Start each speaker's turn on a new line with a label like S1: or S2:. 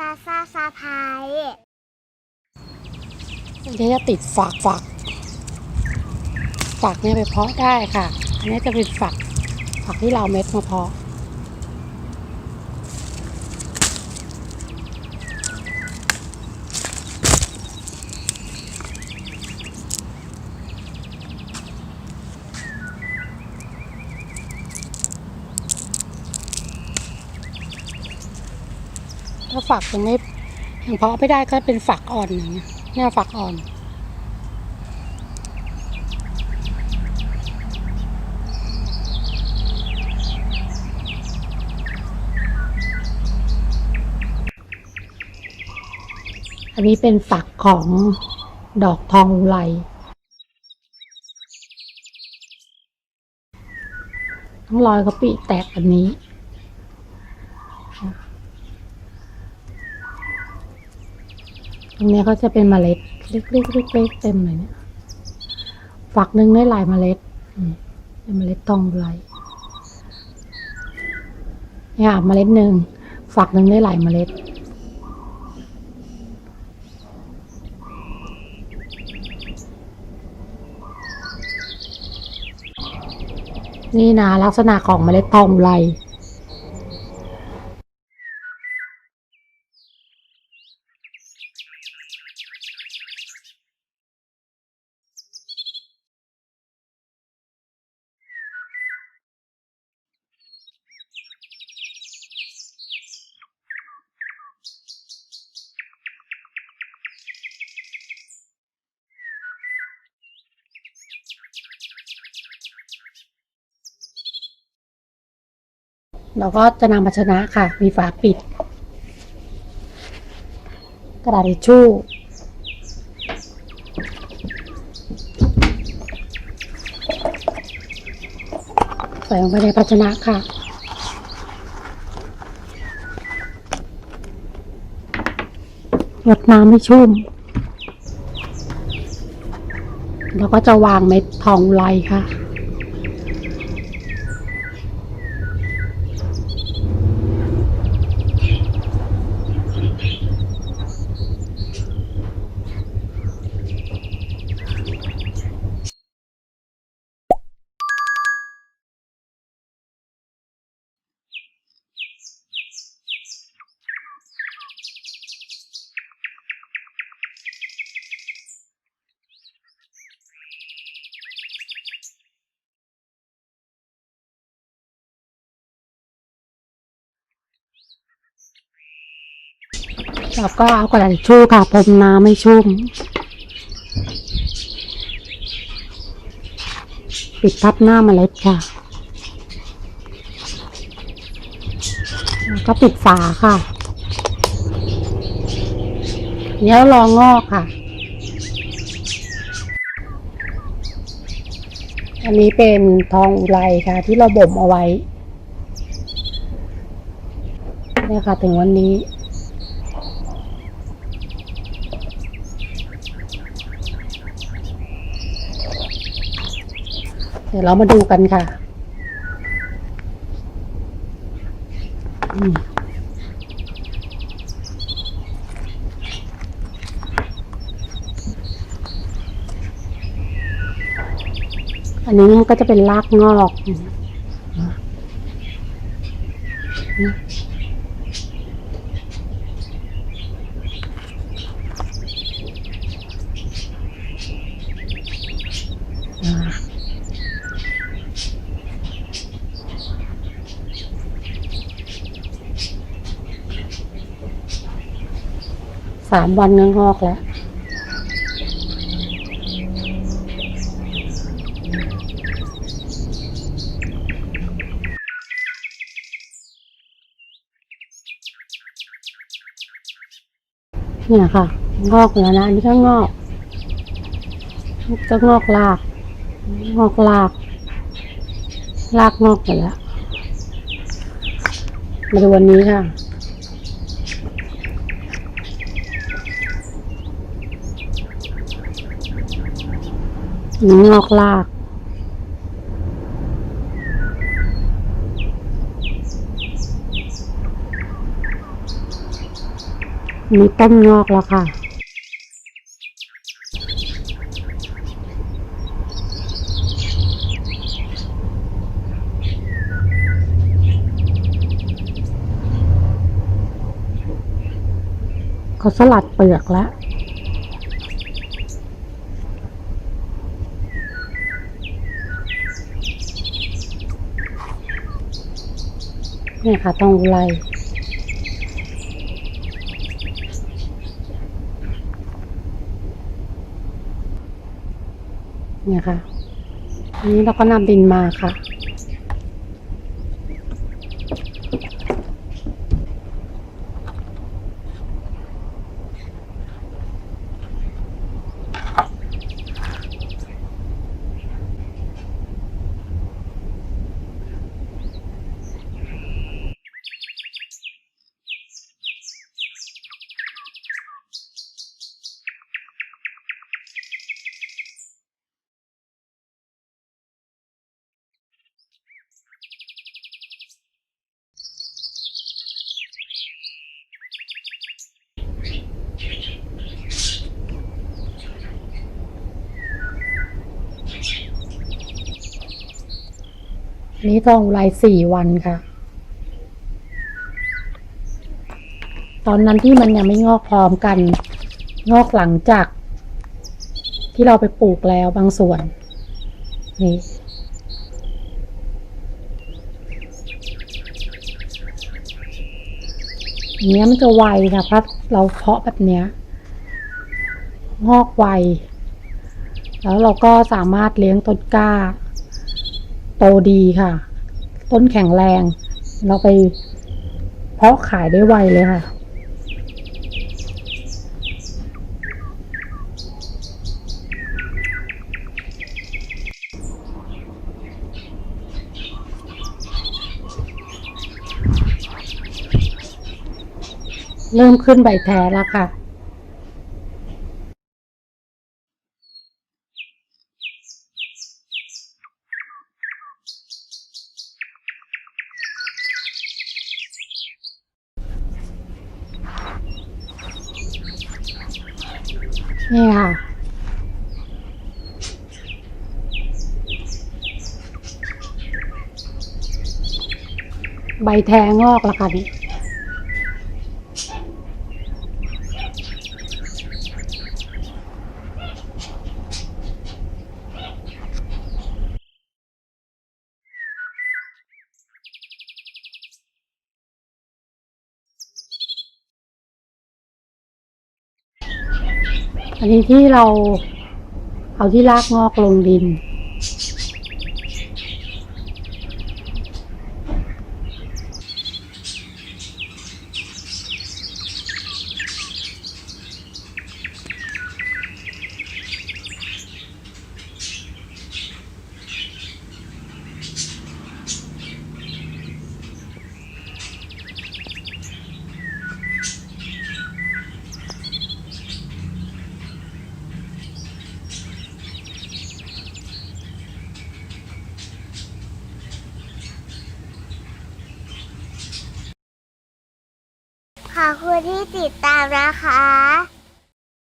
S1: ซาซาซาพาย
S2: อันนี้จะติดฝักฝัก ฝักเนี่ยไปเพาะได้ค่ะ อันนี้จะเป็นฝัก ฝักที่เราเอาเม็ดมาเพาะ ถ้าฝักยังไม่ยังเพาะไม่ได้ก็เป็นฝักอ่อนอย่างเงี้ยเนี่ฝักอ่อน อันนี้เป็นฝักของดอกทองอุไรต้องรอยกระปิแตกอันนี้ ตรงนี้เขาจะเป็นเมล็ดเล็กๆเล็กๆเต็มเลยเนี่ยฝักหนึ่งได้หลายเมล็ดเป็นเมล็ดทองไรเนี่ยเมล็ดหนึ่งฝักหนึ่งได้หลายเมล็ดนี่นะลักษณะของเมล็ดทองไร เราก็จะนำภาชนะค่ะ มีฝาปิด กระดาษทิชชู่ใส่ลงไปในภาชนะค่ะหยดน้ำให้ชุ่ม แล้วก็จะวางเม็ดทองไรค่ะ แล้วก็เอากระดาษทิชชู่ค่ะพรมน้ำให้ชุ่ม ปิดทับหน้าเมล็ดค่ะ แล้วก็ปิดฝาค่ะเดี๋ยวรองอกค่ะ อันนี้เป็นทองอุไรค่ะ ที่เราบ่มเอาไว้เนี่ยค่ะถึงวันนี้ เดี๋ยวเรามาดูกันค่ะอันนี้มันก็จะเป็นรากงอกอ่า สามวันก็งอกแล้วเนี่ยค่ะ งอกแล้วนะอันนี้ก็งอกก็งอกราก งอกรากรากงอกหมดแล้วมาดูวันนี้ค่ะ นี่งอกลากมีต้นงอกแล้วค่ะเขาสลัดเปลือกแล้ว นี่ยค่ะต้องอุไรเนี่ยค่ะ อันนี้เราก็นำดินมาค่ะ นนี้ต้องอุไรสี่วันค่ะ ตอนนั้นที่มันยังไม่งอกพร้อมกัน งอกหลังจาก ที่เราไปปลูกแล้วบางส่วน นี่อย่างเนี้ยมันจะไวค่ะเพราะเราเพาะแบบเนี้ย งอกไว แล้วเราก็สามารถเลี้ยงต้นกล้า โตดีค่ะ ต้นแข็งแรง เราไปเพาะขายได้ไวเลยค่ะ เริ่มขึ้นใบแท้แล้วค่ะ นี่ค่ะ ใบแทงงอกแล้วค่ะนี่ อันนี้ที่เราเอาที่รากงอกลงดิน
S1: ขอบคุณที่ติดตามนะคะ